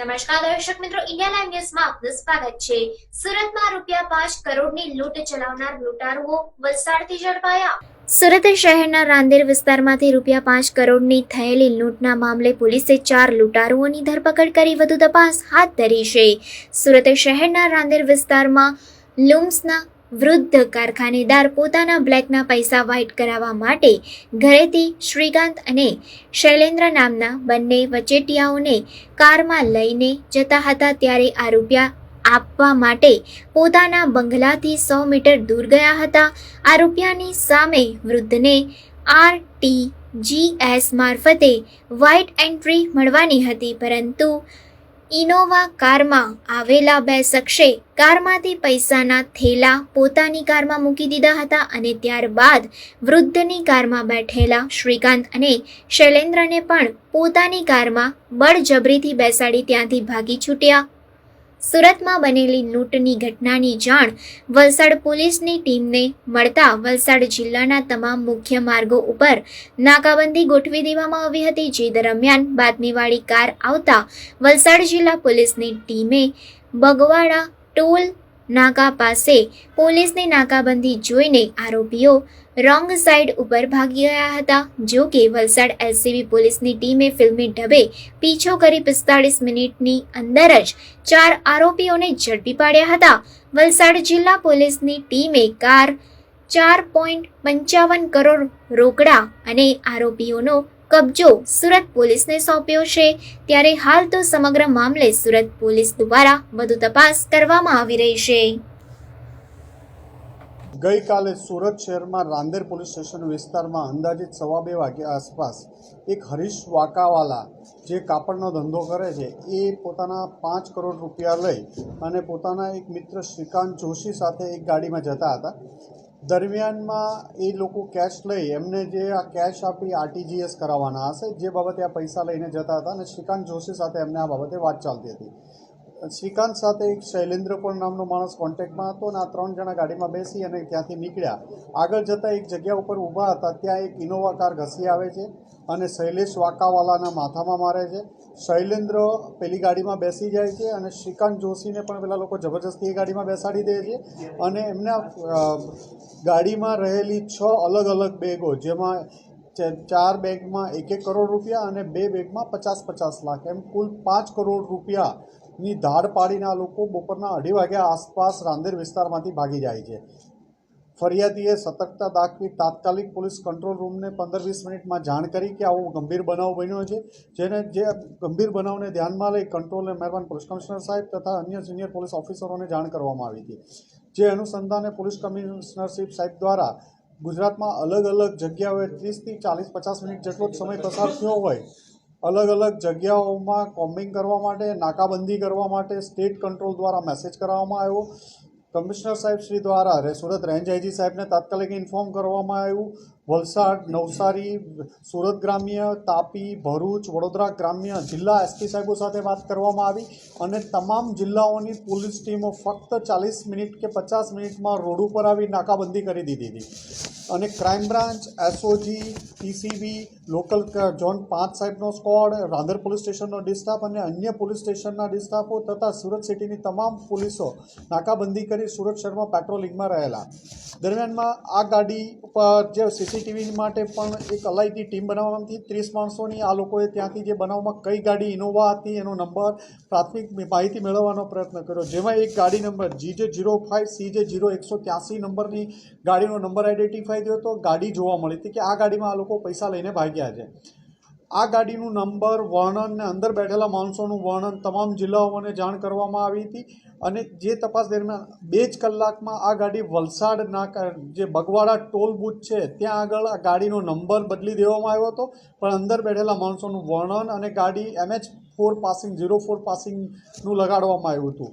નમસ્કાર દર્શક મિત્રો, ઇન્ડિયા લાઈવ ન્યૂઝમાં આપનું સ્વાગત છે. સુરતમાં રૂપિયા પાંચ કરોડની લૂંટ ચલાવનાર લૂંટારુઓ વલસાડથી ઝડપાયા. સુરત શહેરના રાંદેર વિસ્તારમાંથી રૂપિયા પાંચ કરોડની થયેલી લૂંટના મામલે પોલીસે ચાર લૂંટારુઓની ધરપકડ કરી વધુ તપાસ હાથ ધરી છે. સુરત શહેરના રાંદેર વિસ્તારમાં લુમ્સના વૃદ્ધ કારખાનેદાર પોતાના બ્લેકના પૈસા વ્હાઇટ કરાવવા માટે ઘરેથી શ્રીકાંત અને શૈલેન્દ્ર નામના બંને વચેટિયાઓને કારમાં લઈને જતા હતા ત્યારે આ રૂપિયા આપવા માટે પોતાના બંગલાથી સો મીટર દૂર ગયા હતા. આ રૂપિયાની સામે વૃદ્ધને આર ટી જીએસ મારફતે વ્હાઇટ એન્ટ્રી મળવાની હતી, પરંતુ ઇનોવા કારમાં આવેલા બે શખ્સે કારમાંથી પૈસાના થેલા પોતાની કારમાં મૂકી દીધા હતા અને ત્યારબાદ વૃદ્ધની કારમાં બેઠેલા શ્રીકાંત અને શૈલેન્દ્રને પણ પોતાની કારમાં બળજબરીથી બેસાડી ત્યાંથી ભાગી છૂટ્યા. સુરતમાં બનેલી લૂંટની ઘટનાની જાણ વલસાડ પોલીસની ટીમને મળતા વલસાડ જિલ્લાના તમામ મુખ્ય માર્ગો ઉપર નાકાબંધી ગોઠવી દેવામાં આવી હતી. જે દરમિયાન બાતમીવાળી કાર આવતા વલસાડ જિલ્લા પોલીસની ટીમે બગવાડા ટોલ નાકા પાસે પોલીસની નાકાબંધી જોઈને આરોપીઓ રોંગ સાઈડ ઉપર ભાગી ગયા હતા. જો કે વલસાડ એલસીબી પોલીસની ટીમે ફિલ્મી ઢબે પીછો કરી પિસ્તાળીસ મિનિટની અંદર જ ચાર આરોપીઓને ઝડપી પાડ્યા હતા. વલસાડ જિલ્લા પોલીસની ટીમે કાર ચાર પોઈન્ટ પંચાવન કરોડ રોકડા અને આરોપીઓનો કબજો સુરત પોલીસને સોંપ્યો છે. ત્યારે હાલ તો સમગ્ર મામલે સુરત પોલીસ દ્વારા વધુ તપાસ કરવામાં આવી રહી છે. ગઈકાલે સુરત શહેરમાં રાંદેર પોલીસ સ્ટેશન વિસ્તારમાં અંદાજિત સવા બે વાગ્યા આસપાસ એક હરીશ વાકાવાલા જે કાપડનો ધંધો કરે છે, એ પોતાના પાંચ કરોડ રૂપિયા લઈ અને પોતાના એક મિત્ર શ્રીકાંત જોશી સાથે એક ગાડીમાં જતા હતા. દરમિયાનમાં એ લોકો કેશ લઈ એમને જે આ કેશ આપી આરટીજીએસ કરાવવાના હશે, જે બાબતે આ પૈસા લઈને જતા હતા અને શ્રીકાંત જોશી સાથે એમને આ બાબતે વાત ચાલતી હતી. શ્રીકાંત સાથે એક શૈલેન્દ્ર પણ નામનો માણસ કોન્ટેક્ટમાં હતો અને આ ત્રણ જણા ગાડીમાં બેસી અને ત્યાંથી નીકળ્યા. આગળ જતાં એક જગ્યા ઉપર ઊભા હતા, ત્યાં એક ઇનોવા કાર ઘસી આવે છે અને શૈલેષ વાકાવાલાના માથામાં મારે છે. શૈલેન્દ્ર પેલી ગાડીમાં બેસી જાય છે અને શ્રીકાંત જોશીને પણ પેલા લોકો જબરજસ્તી એ ગાડીમાં બેસાડી દે છે. અને એમના ગાડીમાં રહેલી છ અલગ અલગ બેગો, જેમાં ચાર બેગમાં એક એક કરોડ રૂપિયા અને બે બેગમાં પચાસ પચાસ લાખ. એમ કુલ પાંચ કરોડ રૂપિયાની ધાડ પાડીને આ લોકો બપોરના અઢી વાગ્યા આસપાસ રાંદેર વિસ્તારમાંથી ભાગી જાય છે. ફરિયાદીએ સતર્કતા દાખવી તાત્કાલિક પોલીસ કંટ્રોલ રૂમને પંદર વીસ મિનિટમાં જાણ કરી કે આવો ગંભીર બનાવ બન્યો છે, જેને જે ગંભીર બનાવને ધ્યાનમાં લઈ કંટ્રોલ અને મહેરબાન પોલીસ કમિશનર સાહેબ તથા અન્ય સિનિયર પોલીસ ઓફિસરોને જાણ કરવામાં આવી હતી. જે અનુસંધાને પોલીસ કમિશનરશીપ સાહેબ દ્વારા ગુજરાતમાં અલગ અલગ જગ્યાઓએ ત્રીસથી ચાલીસ પચાસ મિનિટ જેટલો જ સમય પસાર થયો હોય, અલગ અલગ જગ્યાઓમાં કોમ્બિંગ કરવા માટે, નાકાબંધી કરવા માટે સ્ટેટ કંટ્રોલ દ્વારા મેસેજ કરવામાં આવ્યો. કમિશનર સાહેબ શ્રી દ્વારા સુરત રેન્જ આઈજી સાહેબને તાત્કાલિક ઇન્ફોર્મ કરવામાં આવ્યું. વલસાડ, નવસારી, સુરત ગ્રામ્ય, તાપી, ભરૂચ, વડોદરા ગ્રામ્ય જિલ્લા એસપી સાહેબો સાથે વાત કરવામાં આવી અને તમામ જિલ્લાઓની પોલીસ ટીમો ફક્ત ચાલીસ મિનિટ કે પચાસ મિનિટમાં રોડ ઉપર આવી નાકાબંધી કરી દીધી હતી. અને crime branch, SOG, PCB, local zone પાંચ સાહેબનો સ્કોડ, રાંધર પોલીસ સ્ટેશનનો ડિસ્ટાફ અને અન્ય પોલીસ સ્ટેશનના ડિસ્ટાફો તથા સુરત સિટીની તમામ પોલીસો નાકાબંધી કરી સુરત શહેરમાં પેટ્રોલિંગમાં રહેલા. દરમિયાનમાં આ ગાડી ઉપર જે સીસીટીવી માટે પણ એક અલાયદી ટીમ બનાવવામાં હતી. ત્રીસ માણસોની આ લોકોએ ત્યાંથી જે બનાવમાં કઈ ગાડી ઇનોવા હતી એનો નંબર, પ્રાથમિક માહિતી મેળવવાનો પ્રયત્ન કર્યો. જેમાં એક ગાડી number G zero five C J zero એકસો ત્યાસી નંબરની ગાડીનો નંબર આઈડેન્ટિફાઈ થયો તો ગાડી જોવા મળી હતી કે આ ગાડીમાં આ લોકો પૈસા લઈને ભાગ્યા છે. આ ગાડીનું નંબર, વર્ણન ને અંદર બેઠેલા માણસોનું વર્ણન તમામ જિલ્લાઓને જાણ કરવામાં આવી હતી અને જે તપાસ દરમિયાન બે જ કલાકમાં આ ગાડી વલસાડના જે બગવાડા ટોલ બુથ છે, ત્યાં આગળ આ ગાડીનો નંબર બદલી દેવામાં આવ્યો હતો. પણ અંદર બેઠેલા માણસોનું વર્ણન અને ગાડી MH four passing, zero four પાસિંગનું લગાડવામાં આવ્યું હતું.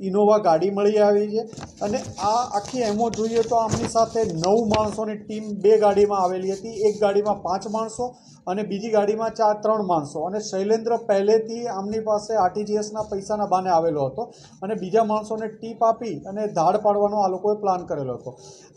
ઇનોવા ગાડી મળી આવી છે. અને આ આખી એમો જોઈએ તો આમની સાથે નવ માણસોની ટીમ બે ગાડીમાં આવેલી હતી. એક ગાડીમાં પાંચ માણસો અને બીજી ગાડીમાં ચાર, ત્રણ માણસો. અને શૈલેન્દ્ર પહેલેથી આમની પાસે આરટીજીએસના પૈસાના બાને આવેલો હતો અને બીજા માણસોને ટીપ આપી અને ધાડ પાડવાનો આ લોકોએ પ્લાન કરેલો હતો.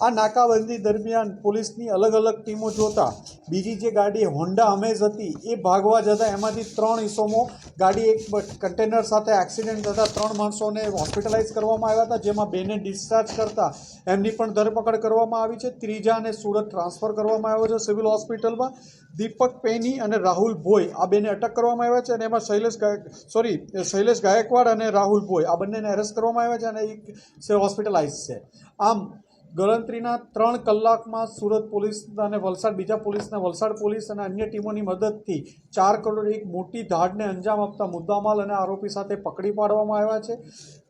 આ નાકાબંધી દરમિયાન પોલીસની અલગ અલગ ટીમો જોતા બીજી જે ગાડી હોન્ડા અમેઝ હતી, એ ભાગવા જતાં એમાંથી ત્રણ ઈસમો ગાડી એક કન્ટેનર સાથે એક્સિડન્ટ થતાં ત્રણ માણસોને હોસ્પિટલાઇઝ કરવામાં આવ્યા હતા, જેમાં બેને ડિસ્ચાર્જ કરતા એમની પણ ધરપકડ કરવામાં આવી છે. ત્રીજાને સુરત ટ્રાન્સફર કરવામાં આવ્યો છે સિવિલ હોસ્પિટલમાં. દીપક પેની અને રાહુલ ભોઈ. આ બેને અટક કરવામાં આવ્યા છે અને એમાં શૈલેષ ગાયક સોરી શૈલેષ ગાયકવાડ અને રાહુલ ભોઈ. આ બંનેને એરેસ્ટ કરવામાં આવ્યા છે અને એક હોસ્પિટલાઇઝ છે. આમ, ગણતરીના ત્રણ કલાકમાં સુરત પોલીસ અને વલસાડ, બીજા પોલીસના વલસાડ પોલીસ અને અન્ય ટીમોની મદદથી ચાર કરોડ એક મોટી ધાડને અંજામ આપતા મુદ્દામાલ અને આરોપી સાથે પકડી પાડવામાં આવ્યા છે.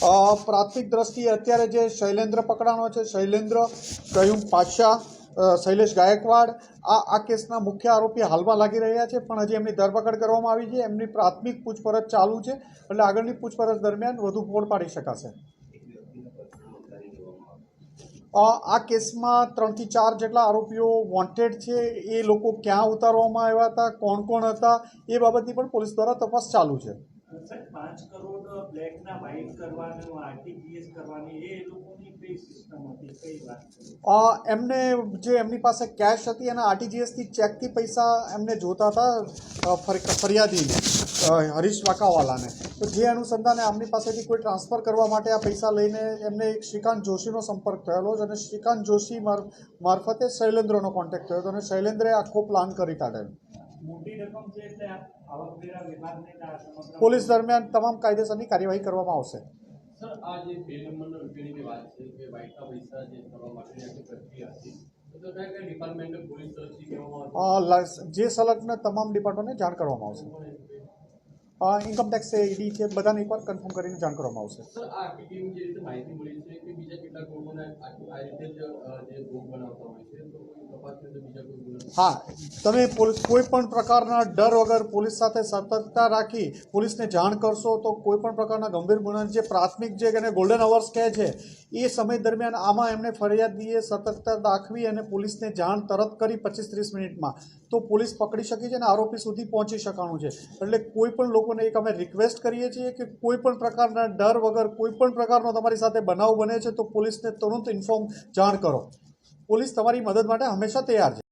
પ્રાથમિક દ્રષ્ટિએ અત્યારે જે શૈલેન્દ્ર પકડાનો છે, શૈલેન્દ્ર કયું પાછા શૈલેષ ગાયકવાડ, આ આ કેસના મુખ્ય આરોપી હાલમાં લાગી રહ્યા છે, પણ હજી એમની ધરપકડ કરવામાં આવી છે, એમની પ્રાથમિક પૂછપરછ ચાલુ છે, એટલે આગળની પૂછપરછ દરમિયાન વધુ ફોડ પાડી શકાશે. આ કેસમાં ત્રણથી ચાર જેટલા આરોપીઓ વોન્ટેડ છે, એ લોકો ક્યાં ઉતારવામાં આવ્યા હતા કોણ કોણ હતા, એ બાબતની પણ પોલીસ દ્વારા તપાસ ચાલુ છે. પાંચ કરોડ બ્લેકના વાઇટ કરવાનું આરટીજીએસ કરવાની, એ લોકોની કઈ સિસ્ટમ હતી, કઈ વાત એમને જે એમની પાસે કેશ હતી, એના આરટીજીએસથી ચેકથી પૈસા એમને જોતા હતા ફરિયાદીને હરીશ વાકાવાલાને તો જે અનુસંધાને આમની પાસેથી કોઈ ટ્રાન્સફર કરવા માટે આ પૈસા લઈને એમને એક શ્રીકાંત જોશીનો સંપર્ક થયેલો અને શ્રીકાંત જોશી મારફતે શૈલેન્દ્રનો કોન્ટેક્ટ થયો હતો અને શૈલેન્દ્રે આખો પ્લાન કરી કાઢેલો. મોટી રકમ છે એટલે આવકવેરા વિભાગને પોલીસ દરમિયાન તમામ કાયદેસરની કાર્યવાહી કરવામાં આવશે. સર આ જે બે નંબરના રૂપિયાની વાત છે કે વ્હાઇટના પૈસા જે કરવા માટેની આખી પ્રક્રિયા હતી તો તો કયા કયા ડિપાર્ટમેન્ટ પોલીસ તરફથી કહેવામાં અ, લ- જે સંલગ્ન તમામ ડિપાર્ટમેન્ટને જાણ કરવામાં આવશે. ઇન્કમટેક્સ છે ઈડી છે બધાને એકવાર કન્ફર્મ કરીને જાણ કરવામાં આવશે. સર આ આખી જે રીતે માહિતી મળી છે કે બીજા કેટલાક લોકોને આ રીતે જે ભોગ બનાવતા હોય છે તો કોઈ બીજા કોઈ હા તમે કોઈ પણ પ્રકારના ડર વગર પોલીસ સાથે સતર્કતા રાખી પોલીસને જાણ કરશો તો કોઈ પણ પ્રકારના ગંભીર ગુના જે પ્રાથમિક જે એને ગોલ્ડન અવર્સ કહે છે, એ સમય દરમિયાન આમાં એમને ફરિયાદીએ સતર્કતા દાખવી અને પોલીસને જાણ તરત કરી પચીસ ત્રીસ મિનિટમાં. તો પોલીસ પકડી શકી છે અને આરોપી સુધી પહોંચી શકવાનું છે. એટલે કોઈ પણ લોકોને એક અમે રિક્વેસ્ટ કરીએ છીએ કે કોઈ પણ પ્રકારના ડર વગર કોઈ પણ પ્રકારનો તમારી સાથે બનાવ બને છે તો પોલીસને તુરંત ઇન્ફોર્મ જાણ કરો. પોલીસ તમારી મદદ માટે હંમેશા તૈયાર છે.